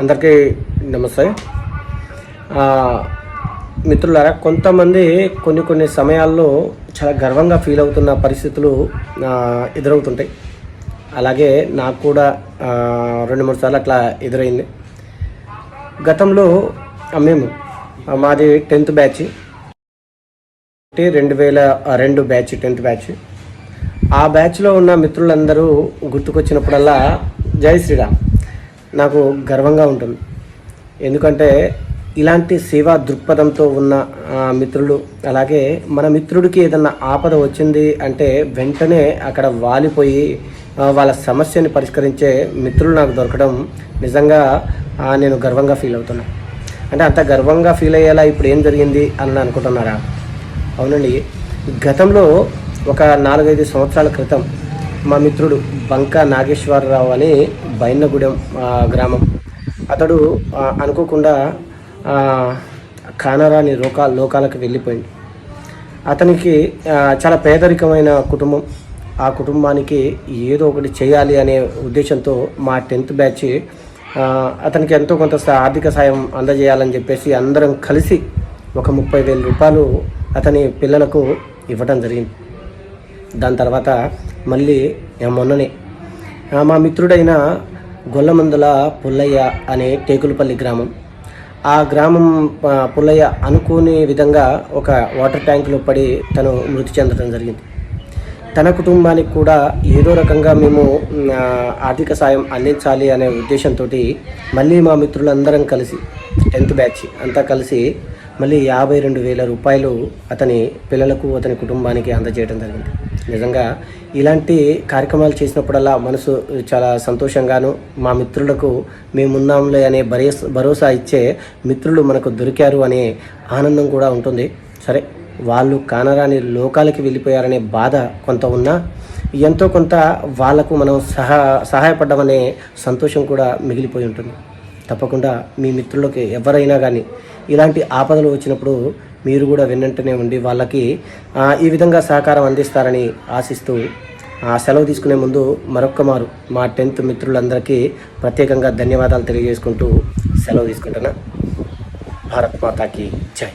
అందరికీ నమస్తే. మిత్రులారా కొంతమంది కొన్ని కొన్ని సమయాల్లో చాలా గర్వంగా ఫీల్ అవుతున్న పరిస్థితులు ఎదురవుతుంటాయి. అలాగే నాకు కూడా రెండు మూడు సార్లు అట్లా ఎదురైంది. గతంలో మేము మాది టెన్త్ బ్యాచ్. రెండు వేల రెండు బ్యాచ్ టెన్త్ బ్యాచ్. ఆ బ్యాచ్లో ఉన్న మిత్రులందరూ గుర్తుకొచ్చినప్పుడల్లా జై శ్రీరామ్. నాకు గర్వంగా ఉంటుంది. ఎందుకంటే ఇలాంటి సేవా దృక్పథంతో ఉన్న మిత్రులు అలాగే మన మిత్రుడికి ఏదన్నా ఆపద వచ్చింది అంటే వెంటనే అక్కడ వాలిపోయి వాళ్ళ సమస్యని పరిష్కరించే మిత్రులు నాకు దొరకడం నిజంగా నేను గర్వంగా ఫీల్ అవుతున్నా. అంటే అంత గర్వంగా ఫీల్ అయ్యేలా ఇప్పుడు ఏం జరిగింది అని అనుకుంటున్నారా? అవునండి. గతంలో ఒక నాలుగైదు సంవత్సరాల క్రితం మా మిత్రుడు బంక నాగేశ్వరరావు అని బైన్నగూడెం గ్రామం. అతడు అనుకోకుండా కానరాని లోకా లోకాలకు వెళ్ళిపోయింది అతనికి చాలా పేదరికమైన కుటుంబం. ఆ కుటుంబానికి ఏదో ఒకటి చేయాలి అనే ఉద్దేశంతో మా టెన్త్ బ్యాచ్ అతనికి ఎంతో కొంత ఆర్థిక సాయం అందజేయాలని చెప్పేసి అందరం కలిసి ఒక ముప్పై వేల రూపాయలు అతని పిల్లలకు ఇవ్వడం జరిగింది. దాని తర్వాత మళ్ళీ మొన్ననే మా మిత్రుడైన గొల్లమందుల పుల్లయ్య అనే టేకులపల్లి గ్రామం. ఆ గ్రామం పుల్లయ్య అనుకోని విధంగా ఒక వాటర్ ట్యాంకులో పడి తను మృతి చెందడం జరిగింది. తన కుటుంబానికి కూడా ఏదో రకంగా మేము ఆర్థిక సాయం అందించాలి అనే ఉద్దేశంతో మళ్ళీ మా మిత్రులందరం కలిసి టెన్త్ బ్యాచ్ అంతా కలిసి మళ్ళీ యాభై రెండు వేల రూపాయలు అతని పిల్లలకు అతని కుటుంబానికి అందజేయడం జరిగింది. నిజంగా ఇలాంటి కార్యక్రమాలు చేసినప్పుడల్లా మనసు చాలా సంతోషంగాను మా మిత్రులకు మేమున్నాంలే అనే భరోసా భరోసా ఇచ్చే మిత్రులు మనకు దొరికారు అనే ఆనందం కూడా ఉంటుంది. సరే వాళ్ళు కానరాని లోకాలకి వెళ్ళిపోయారనే బాధ కొంత ఉన్నా ఎంతో కొంత వాళ్ళకు మనం సహా సహాయపడ్డామనే సంతోషం కూడా మిగిలిపోయి ఉంటుంది. తప్పకుండా మీ మిత్రులకి ఎవరైనా కానీ ఇలాంటి ఆపదలు వచ్చినప్పుడు మీరు కూడా వెన్నంటనే ఉండి వాళ్ళకి ఈ విధంగా సహకారం అందిస్తారని ఆశిస్తూ ఆ సెలవు తీసుకునే ముందు మరొక్క మారు మా టెన్త్ మిత్రులందరికీ ప్రత్యేకంగా ధన్యవాదాలు తెలియజేసుకుంటూ సెలవు తీసుకుంటున్నా. భారత్ మాతాకి జై.